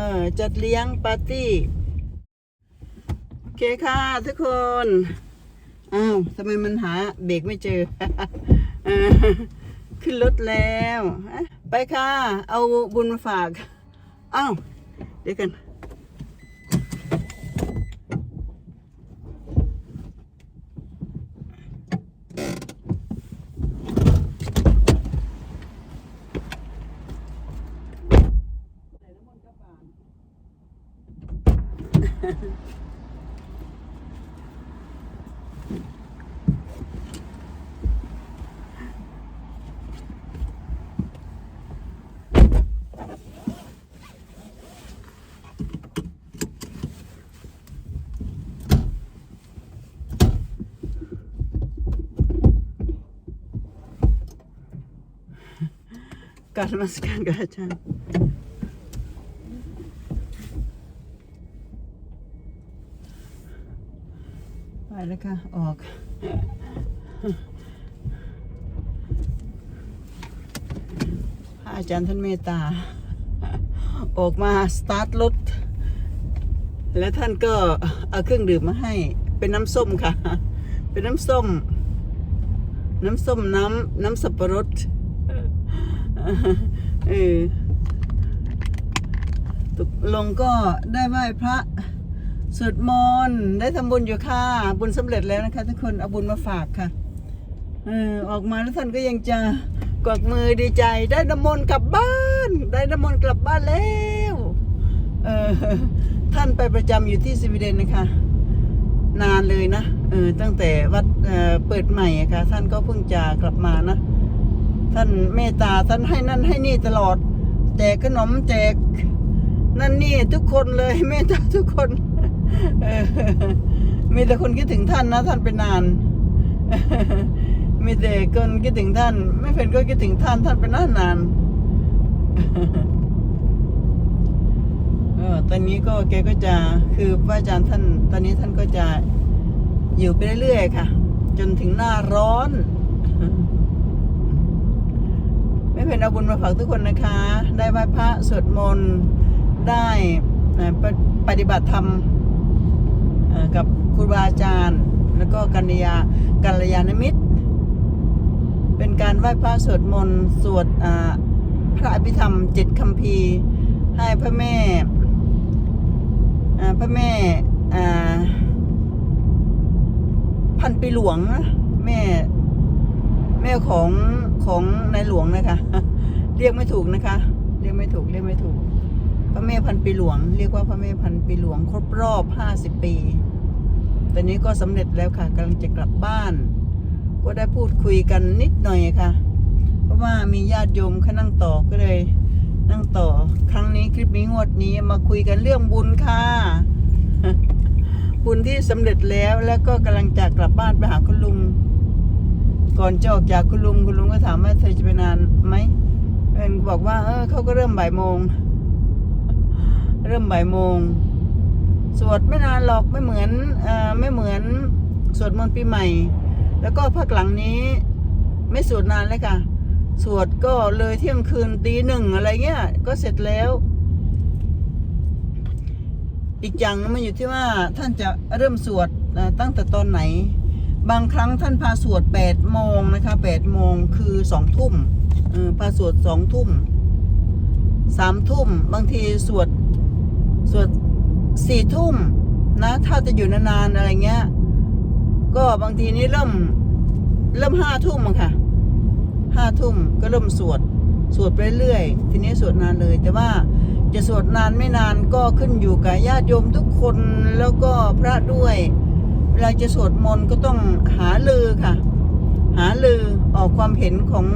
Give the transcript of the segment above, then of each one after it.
ออจัดเลี้ยงปาร์ตี้ โอเคค่ะทุกคน อ้าวทำไมมันหาเบรกไม่เจอเอขึ้นรถแล้ว ไปค่ะ เอาบุญมาฝาก อ้าว เดี๋ยวกัน การมาสการกับอาจารย์ไปแล้วค่ะ ออกพระอาจารย์ท่านเมตตา ออกมาสตาร์ทรถ แล้วท่านก็เอาเครื่องดื่มมาให้ เป็นน้ำส้มค่ะ เป็นน้ำส้ม น้ำส้มน้ำน้ำสับปะรด เออตกลงก็ได้ไหว้พระสวดมนต์ได้ทำบุญอยู่ค่ะบุญสำเร็จแล้วนะคะ ทุกคนเอาบุญมาฝากค่ะเออออกมาแล้วท่านก็ยังจะกวักมือดีใจ ได้น้ำมนต์กลับบ้าน ได้น้ำมนต์กลับบ้านแล้วเออท่านไปประจำอยู่ที่สวีเดนนะคะ นานเลยนะเออตั้งแต่วัดเเปิดใหม่อะค่ะท่านก็เพิ่งจะกลับมานะ ท่านเมตตาท่านให้นั่นให้นี่ตลอด แจกขนมแจก นั่นนี่ทุกคนเลยเมตตาทุกคนมีแต่คนคิดถึงท่านนะ ท่านเป็นนาน มีแต่คนคิดถึงท่าน ไม่เป็นก็คิดถึงท่าน ท่านเป็นนานนานเออตอนนี้ก็แกก็จะคือพระอาจารย์ท่าน ตอนนี้ท่านก็จะอยู่ไปเรื่อยๆค่ะ จนถึงหน้าร้อน ไม่เป็นเอาบุญมาฝากทุกคนนะคะ ได้ไหว้พระสวดมนต์ได้ปฏิบัติธรรมกับครูบาอาจารย์ แล้วก็กัญญากัลยาณมิตร เป็นการไหว้พระสวดมนต์สวดพระอภิธรรมเจ็ดคำพีร์ให้พระแม่อ่าพระแม่พันปีหลวงนะแม่ แม่ของของในหลวงนะคะ เรียกไม่ถูกนะคะ เรียกไม่ถูกเรียกไม่ถูก พระแม่พันปีหลวง เรียกว่าพระแม่พันปีหลวงครบรอบห้าสิบปีตอนนี้ก็สำเร็จแล้วค่ะกำลังจะกลับบ้าน ก็ได้พูดคุยกันนิดหน่อยค่ะ เพราะว่ามีญาติโยมเขานั่งต่อก็เลย นั่งต่อ ครั้งนี้คลิปนี้งวดนี้มาคุยกันเรื่องบุญค่ะบุญที่สำเร็จแล้วแล้วก็กำลังจะกลับบ้านไปหาคุณลุง ก่อนจะออกจากคุณลุงคุณลุงก็ถามว่าเธอจะไปนานไหมเอ็นบอกว่า เออเขาก็เริ่มบ่ายโมง เริ่มบ่ายโมง สวดไม่นานหรอกไม่เหมือนเอ่อไม่เหมือนสวดมนต์ปีใหม่ แล้วก็พักหลังนี้ ไม่สวดนานเลยค่ะ สวดก็เลยเที่ยงคืนตีหนึ่งอะไรเงี้ย ก็เสร็จแล้ว อีกอย่างมันอยู่ที่ว่าท่านจะเริ่มสวดตั้งแต่ตอนไหน บางครั้งท่านพาสวดแปดโมงนะคะแปดโมงคือสองทุ่มเออพาสวดสองทุ่มสามทุ่มบางทีสวดสวดสี่ทุ่มนะถ้าจะอยู่นานๆอะไรเงี้ย ก็บางทีนี้เริ่มเริ่มห้าทุ่มค่ะห้าทุ่มก็เริ่มสวดสวดไปเรื่อยทีนี้สวดนานเลย แต่ว่าจะสวดนานไม่นานก็ขึ้นอยู่กับญาติโยมทุกคนแล้วก็พระด้วย เวลาจะสวดมนต์ก็ต้องหาลือค่ะ หาลือออกความเห็นของ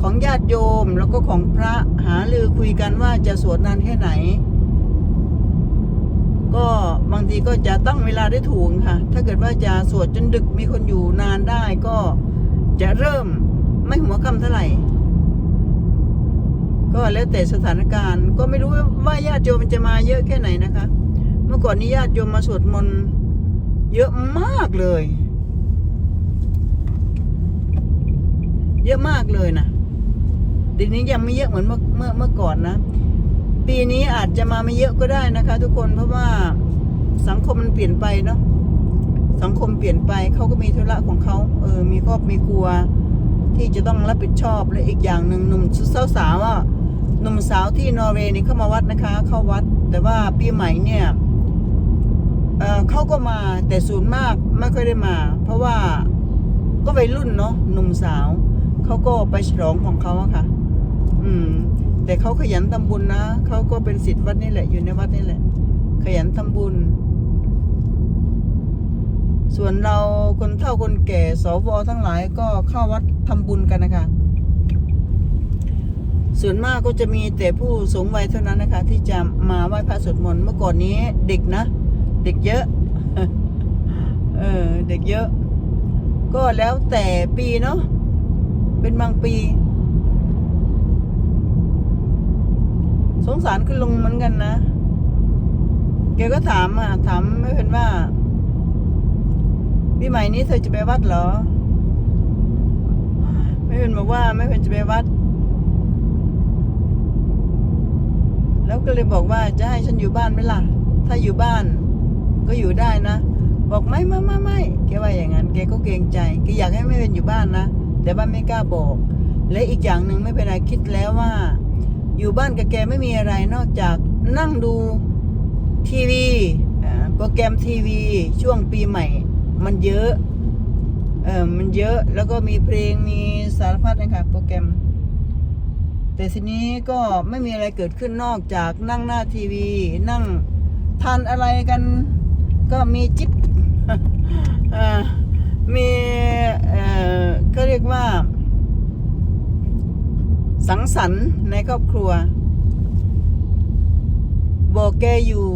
ของญาติโยมแล้วก็ของพระหาลือคุยกันว่าจะสวดนานแค่ไหน ก็บางทีก็จะตั้งเวลาได้ถูกค่ะ ถ้าเกิดว่าจะสวดจนดึกมีคนอยู่นานได้ก็จะเริ่มไม่หัวคำเท่าไหร่ ก็แล้วแต่สถานการณ์ ก็ไม่รู้ว่าญาติโยมจะมาเยอะแค่ไหนนะคะ เมื่อก่อนนี้ญาติโยมมาสวดมนต์ เยอะมากเลย เยอะมากเลยนะเดี๋ยวนี้ยังไม่เยอะเหมือนเมื่อเมื่อเมื่อก่อนนะ ปีนี้อาจจะมาไม่เยอะก็ได้นะคะ ทุกคนเพราะว่าสังคมมันเปลี่ยนไปเนาะสังคมเปลี่ยนไปเขาก็มีธุระของเขาเออ มีครอบมีครัว ที่จะต้องรับผิดชอบและอีกอย่างหนึ่งหนุ่มสาวสาวอะหนุ่มสาวที่นอร์เวย์นี่เข้ามาวัดนะคะ เข้าวัด แต่ว่าปีใหม่เนี่ย เออเขาก็มาแต่ส่วนมากไม่ค่อยได้มา เพราะว่าก็วัยรุ่นเนาะหนุ่มสาวเขาก็ไปฉลองของเขาอะค่ะ อืม แต่เขาขยันทำบุญนะเขาก็เป็นศิษย์วัดนี่แหละ อยู่ในวัดนี่แหละ ขยันทำบุญ ส่วนเราคนเฒ่าคนแก่สวทั้งหลายก็เข้าวัดทำบุญกันนะคะส่วนมากก็จะมีแต่ผู้สูงวัยเท่านั้นนะคะ ที่จะมาไหว้พระสวดมนต์เมื่อก่อนนี้เด็กนะ เด็กเยอะ เออ เด็กเยอะ ก็แล้วแต่ปีเนาะ เป็นบางปี สงสารคุณลุงเหมือนกันนะ แกก็ถามอะ ถามไม่เป็นว่าปีใหม่นี้เธอจะไปวัดเหรอ ไม่เป็นบอกว่าไม่เป็นจะไปวัด แล้วก็เลยบอกว่าจะให้ฉันอยู่บ้านไหมล่ะ ถ้าอยู่บ้าน ก็อยู่ได้นะ บอกไม่ไม่ไม่ไม่แกว่าอย่างนั้น แกก็เกรงใจแกอยากให้ไม่เป็นอยู่บ้านนะ แต่ว่าไม่กล้าบอก และอีกอย่างหนึ่งไม่เป็นไรคิดแล้วว่า อยู่บ้านกับแกไม่มีอะไรนอกจากนั่งดูทีวีโปรแกรมทีวีช่วงปีใหม่ มันเยอะเออมันเยอะแล้วก็มีเพลงมีสารพัดนะคะโปรแกรม แต่ทีนี้ก็ไม่มีอะไรเกิดขึ้นนอกจากนั่งหน้าทีวี นั่งทานอะไรกัน ก็มีจิ๊บมีเอ่อก็เรียกว่า สังสรรค์ในครอบครัว บอกแกอยู่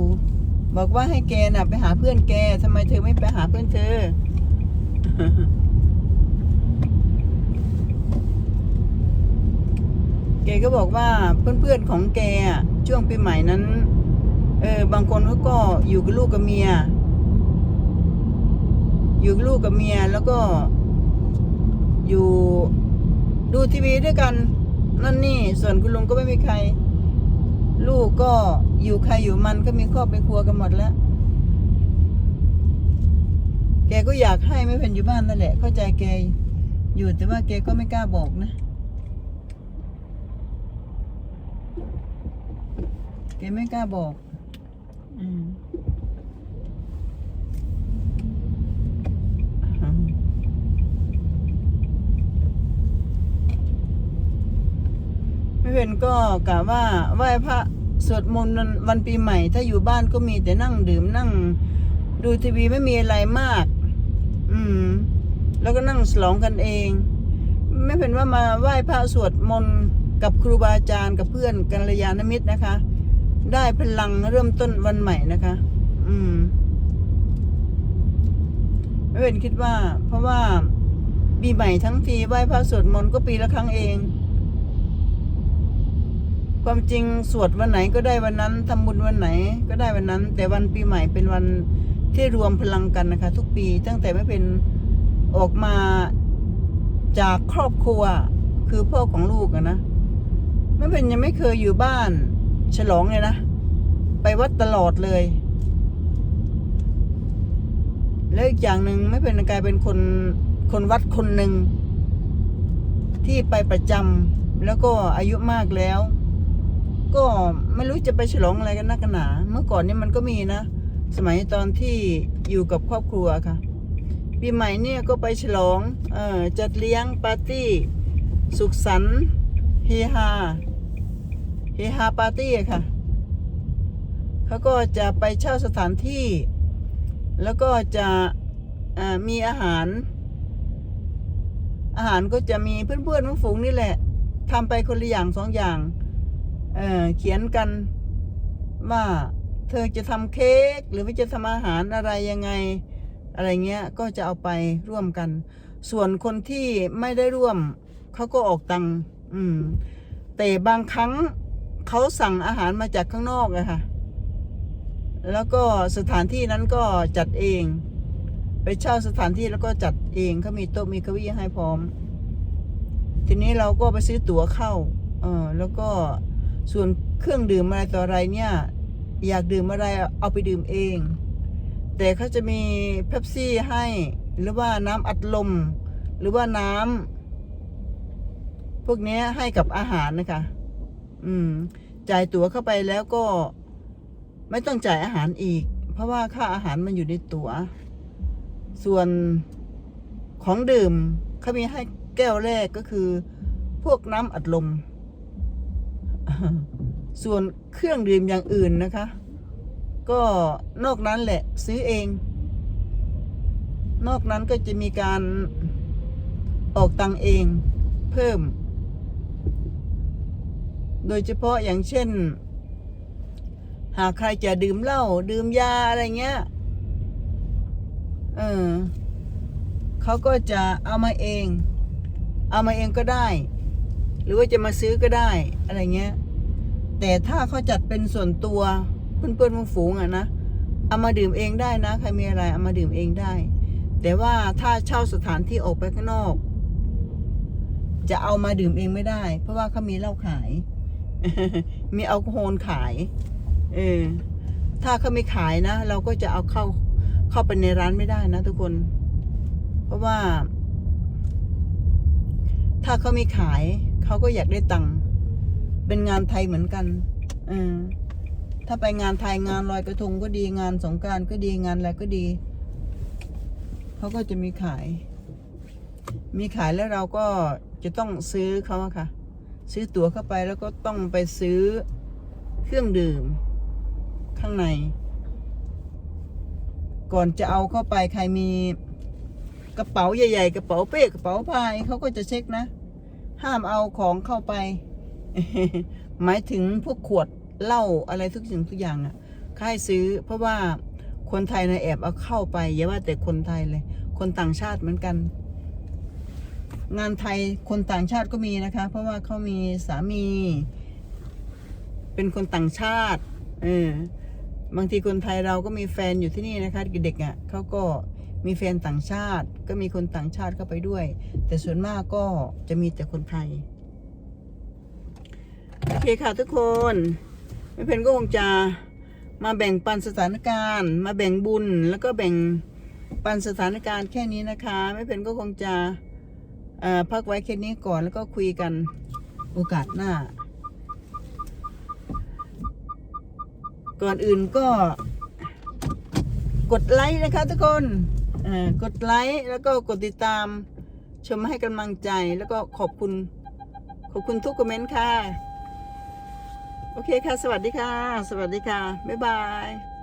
บอกว่าให้แกน่ะ ไปหาเพื่อนแกทำไมเธอไม่ไปหาเพื่อนเธอแกก็บอกว่าเพื่อนๆของแกช่วงปีใหม่นั้น เออบางคนเขาก็อยู่กับลูกกับเมีย อยู่ลูกกับเมียแล้วก็อยู่ดูทีวีด้วยกัน นั่นนี่ส่วนคุณลุงก็ไม่มีใคร ลูกก็อยู่ใครอยู่มันก็มีครอบเป็นครัวกันหมดแล้ว แกก็อยากให้ไม่เป็นอยู่บ้านนั่นแหละ เข้าใจแกอยู่แต่ว่าแกก็ไม่กล้าบอกนะ แกไม่กล้าบอก อืมอืมพี่ เพนก็กะว่าไหว้พระสวดมนต์วันปีใหม่ ถ้าอยู่บ้านก็มีแต่นั่งดื่มนั่ง ดูทีวีไม่มีอะไรมาก อืม แล้วก็นั่งฉลองกันเอง ไม่เป็นว่ามาไหว้พระสวดมนต์กับครูบาอาจารย์กับเพื่อนกัลยาณมิตรนะคะ ได้พลังเริ่มต้นวันใหม่นะคะ อืมไม่เป็นคิดว่า เพราะว่าปีใหม่ทั้งทีไหว้พระสวดมนต์ก็ปีละครั้งเอง ความจริงสวดวันไหนก็ได้วันนั้นทำบุญวันไหนก็ได้วันนั้น แต่วันปีใหม่เป็นวันที่รวมพลังกันนะคะ ทุกปีตั้งแต่ไม่เป็นออกมาจากครอบครัวคือพ่อของลูกอะนะไม่เป็นยังไม่เคยอยู่บ้าน ฉลองเลยนะ ไปวัดตลอดเลย แล้วอีกอย่างหนึ่งไม่เป็นกลายเป็นคนคนวัดคนหนึ่งที่ไปประจำแล้วก็อายุมากแล้ว ก็ไม่รู้จะไปฉลองอะไรกันนักหนา เมื่อก่อนนี่มันก็มีนะ สมัยตอนที่อยู่กับครอบครัวค่ะ ปีใหม่เนี่ยก็ไปฉลอง เออจัดเลี้ยงปาร์ตี้ สุขสันต์เฮฮา เฮฮาปาร์ตี้ค่ะ เขาก็จะไปเช่าสถานที่ แล้วก็จะมีอาหาร อาหารก็จะมีเพื่อนๆฝูงนี่แหละทำไปคนละอย่างสองอย่าง เออเขียนกันว่าเธอจะทำเค้กหรือว่าจะทำอาหารอะไรยังไง อะไรเงี้ยก็จะเอาไปร่วมกัน ส่วนคนที่ไม่ได้ร่วมเขาก็ออกตังค์อืม แต่บางครั้งเขาสั่งอาหารมาจากข้างนอกอะค่ะ แล้วก็สถานที่นั้นก็จัดเอง ไปเช่าสถานที่แล้วก็จัดเองเขามีโต๊ะมีเก้าอี้ให้พร้อม ทีนี้เราก็ไปซื้อตั๋วเข้า เออแล้วก็ ส่วนเครื่องดื่มอะไรต่ออะไรเนี่ย อยากดื่มอะไรเอาไปดื่มเอง แต่เขาจะมีเ e ปซี่ให้หรือว่าน้ำอัดลม หรือว่าน้ำพวกนี้ให้กับอาหารนะคะ อืม จ่ายตั๋วเข้าไปแล้วก็ไม่ต้องจ่ายอาหารอีก เพราะว่าค่าอาหารมันอยู่ในตั๋ว ส่วนของดื่มเขามีให้แก้วแรกก็คือ พวกน้ำอัดลม ส่วนเครื่องดื่มอย่างอื่นนะคะ ก็นอกนั้นแหละซื้อเอง นอกนั้นก็จะมีการออกตังเองเพิ่ม โดยเฉพาะอย่างเช่น หากใครจะดื่มเหล้าดื่มยาอะไรเงี้ย เออเขาก็จะเอามาเอง เอามาเองก็ได้ หรือว่าจะมาซื้อก็ได้อะไรเงี้ย แต่ถ้าเขาจัดเป็นส่วนตัวเพื่อนๆฝูงอะนะเอามาดื่มเองได้นะ ใครมีอะไรเอามาดื่มเองได้ แต่ว่าถ้าเช่าสถานที่ออกไปข้างนอก จะเอามาดื่มเองไม่ได้ เพราะว่าเขามีเหล้าขาย มีแอลกอฮอล์ขายเออถ้าเขาไม่ขายนะ เราก็จะเอาเข้าเข้าไปในร้านไม่ได้นะทุกคน เพราะว่า ถ้าเขาไม่ขาย เขาก็อยากได้ตังค์เป็นงานไทยเหมือนกันเออถ้าไปงานไทยงานลอยกระทงก็ดีงานสงการก็ดีงานอะไรก็ดี เขาก็จะมีขาย มีขายแล้วเราก็จะต้องซื้อเขาอะค่ะ ซื้อตั๋วเข้าไปแล้วก็ต้องไปซื้อเครื่องดื่ม ข้างใน ก่อนจะเอาเข้าไปใครมีกระเป๋าใหญ่ ๆ กระเป๋าเป้กระเป๋าพายเขาก็จะเช็คนะ ห้ามเอาของเข้าไป หมายถึงพวกขวดเหล้าอะไรทุกสิ่งทุกอย่างอะค่ายซื้อ เพราะว่าคนไทยนะแอบเอาเข้าไปอย่าว่าแต่คนไทยเลย คนต่างชาติเหมือนกัน งานไทยคนต่างชาติก็มีนะคะ เพราะว่าเขามีสามี เป็นคนต่างชาติ เออบางทีคนไทยเราก็มีแฟนอยู่ที่นี่นะคะ เด็กๆอะ่ะเขาก็ มีแฟนต่างชาติ ก็มีคนต่างชาติเข้าไปด้วย แต่ส่วนมากก็จะมีแต่คนไทย โอเคค่ะทุกคนไม่เพนก็คงจะมาแบ่งปันสถานการณ์ มาแบ่งบุญแล้วก็แบ่งปันสถานการณ์แค่นี้นะคะ ไม่เพนก็คงจะพักไว้แค่นี้ก่อนแล้วก็คุยกันโอกาสหน้า ก่อนอื่นก็กดไลค์นะคะทุกคน กดไลค์แล้วก็กดติดตามชมให้กำลังใจแล้วก็ขอบคุณ ขอบคุณทุกคอมเมนต์ค่ะ โอเคค่ะ สวัสดีค่ะ สวัสดีค่ะ บ๊ายบาย